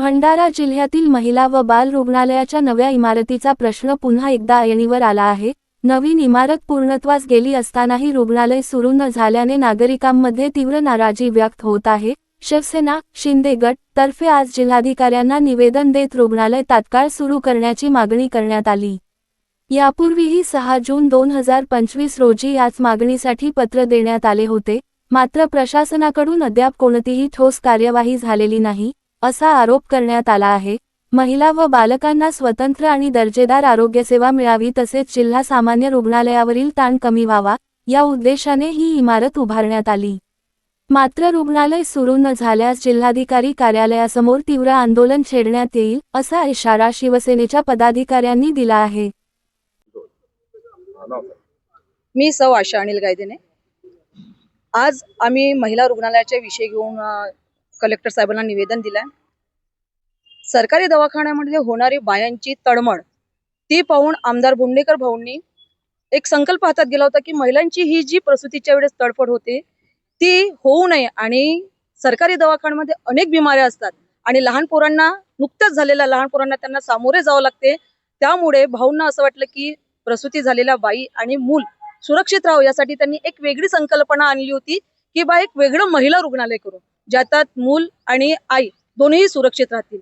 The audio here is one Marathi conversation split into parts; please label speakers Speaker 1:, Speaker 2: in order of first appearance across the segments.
Speaker 1: भंडारा जिल्ह्यातील महिला व बाल रुग्णालयाच्या नव्या इमारतीचा प्रश्न पुन्हा एकदा ऐरणीवर आला आहे. नवीन इमारत पूर्णत्वास गेली असतानाही रुग्णालय सुरू न झाल्याने नागरिकांमध्ये तीव्र नाराजी व्यक्त होत आहे. शिवसेना शिंदे गट तर्फे आज जिल्हाधिकाऱ्यांना निवेदन देत रुग्णालय तात्काळ सुरू करण्याची मागणी करण्यात आली. यापूर्वीही सहा जून दोन हजार पंचवीस रोजी याच मागणीसाठी पत्र देण्यात आले होते. मात्र प्रशासनाकडून अद्याप कोणतीही ठोस कार्यवाही झालेली नाही. असा आरोप करण्यात आला आहे. महिला व बालकांना स्वतंत्र आणि दर्जेदार आरोग्यसेवा मिळावी तसेच जिल्हा सामान्य रुग्णालयावरील ताण कमी व्हावा या उद्देशाने ही इमारत उभारण्यात आली. मात्र रुग्णालय सुरू न झाल्यास जिल्हाधिकारी कार्यालयासमोर तीव्र आंदोलन छेडण्यात येईल असा इशारा शिवसेनेच्या पदाधिकाऱ्यांनी दिला आहे.
Speaker 2: मी सौ आशा अनिल गायदेने. आज आम्ही महिला रुग्णालयाच्या विषय घेऊन कलेक्टर साहेबांना निवेदन दिलं सरकारी दवाखान्यामध्ये होणारी बायांची तडमड ती पाहून आमदार बोंडेकर भाऊंनी एक संकल्प हातात गेला होता की महिलांची ही जी प्रसूतीच्या वेळेस तडफड होते ती होऊ नये आणि सरकारी दवाखान्यामध्ये अनेक बिमाऱ्या असतात आणि लहान पोरांना नुकत्याच झालेल्या लहान पोरांना त्यांना सामोरे जावं लागते. त्यामुळे भाऊंना असं वाटलं की प्रसूती झालेल्या बाई आणि मूल सुरक्षित राहावं यासाठी त्यांनी एक वेगळी संकल्पना आणली होती की बा एक वेगळं महिला रुग्णालय करू ज्यातात मूल आणि आई दोन्ही सुरक्षित राहतील.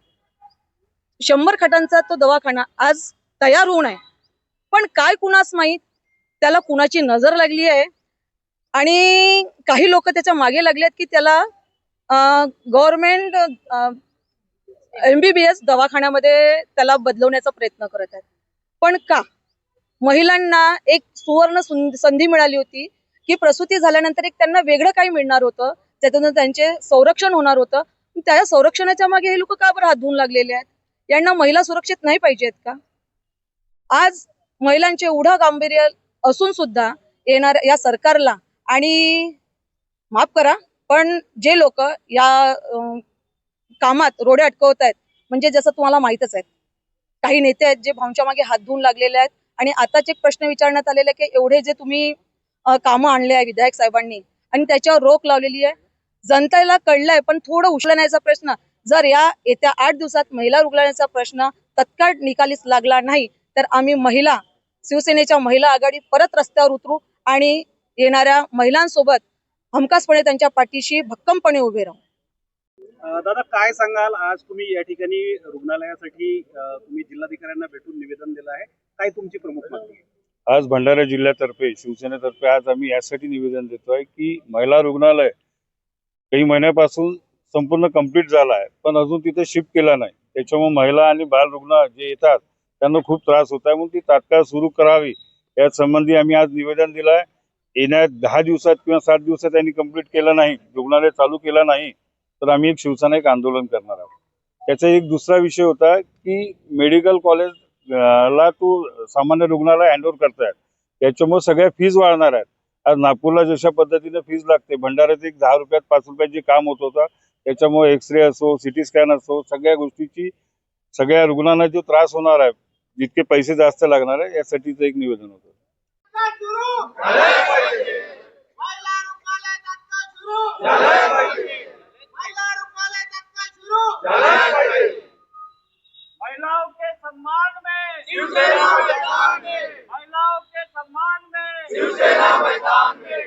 Speaker 2: शंभर खाटांचा तो दवाखाना आज तयार होऊन आहे पण काय कुणास माहीत? त्याला कुणाची नजर लागली आहे? आणि काही लोक त्याच्यामागे लागले आहेत की त्याला गव्हर्नमेंट एमबीबीएस दवाखान्यामध्ये त्याला बदलवण्याचा प्रयत्न करत आहेत. पण का? महिलांना एक सुवर्ण संधी मिळाली होती की प्रसूती झाल्यानंतर एक त्यांना वेगळं काही मिळणार होतं त्यातून त्यांचे संरक्षण होणार होतं. त्या संरक्षणाच्या मागे हे लोक का बरं हात धुवून लागलेले आहेत? यांना महिला सुरक्षित नाही पाहिजेत का? आज महिलांचे एवढं गांभीर्य असून सुद्धा येणार या सरकारला आणि माफ करा पण जे लोक या कामात रोडे अटकवत आहेत म्हणजे जसं तुम्हाला माहीतच आहे. काही नेते आहेत जे भाऊंच्या मागे हात धुवून लागलेले आहेत आणि आताच एक प्रश्न विचारण्यात आलेला आहे की एवढे जे तुम्ही कामं आणले आहे विधायक साहेबांनी आणि त्याच्यावर रोख लावलेली आहे. जनतेला कळलंय पण थोडं उचलण्याचा प्रश्न जर या येत्या आठ दिवसात महिला रुग्णालयाचा प्रश्न तत्काळ निकालीस लागला नाही तर आम्ही महिला शिवसेनेच्या महिला आघाडी परत रस्त्यावर उतरू आणि येणाऱ्या महिलांसोबत हमखासपणे त्यांच्या पाठीशी भक्कमपणे उभे राहू.
Speaker 3: दादा काय सांगाल? आज तुम्ही या ठिकाणी रुग्णालयासाठी तुम्ही जिल्हाधिकाऱ्यांना भेटून निवेदन दिलं आहे. काय तुमची प्रमुख मागणी आहे?
Speaker 4: आज भंडारा जिल्ह्यातर्फे शिवसेनेतर्फे आज आम्ही यासाठी निवेदन देतोय की महिला रुग्णालय काही महिन्यापासून संपूर्ण कंप्लीट झाला आहे पण अजून तिथे शिफ्ट केला नाही. त्याच्यामुळे महिला आणि बाल रुग्ण जे येतात त्यांना खूप त्रास होत आहे. म्हणून ती तात्काळ सुरू करावी या संबंधी आम्ही आज निवेदन दिलं आहे येण्या दहा दिवसात किंवा सात दिवसात त्यांनी कंप्लीट केलं नाही रुग्णालय चालू केलं नाही तर आम्ही एक शिवसेना एक आंदोलन करणार आहोत. त्याचा एक दुसरा विषय होता की मेडिकल कॉलेज ला तू सामान्य रुग्णालय हँडओव्हर करतायत. त्याच्यामुळे सगळ्या फीज वाढणार आहेत. आज नागपूरला जशा पद्धतीने फीज लागते भंडाऱ्यात एक दहा रुपयात पाच रुपयात जे काम होत होतं त्याच्यामुळे एक्सरे असो सिटी स्कॅन असो सगळ्या गोष्टीची सगळ्या रुग्णांना जो त्रास होणार आहे जितके पैसे जास्त लागणार आहे यासाठीचं एक निवेदन होतं.
Speaker 5: महिला रुग्णालय तात्काळ सुरू झालं पाहिजे महिला रुग्णालय तात्काळ सुरू महिलाओं के सम्मान में शिवसेना मैदान में महिलाओं के सम्मान में शिवसेना मैदान में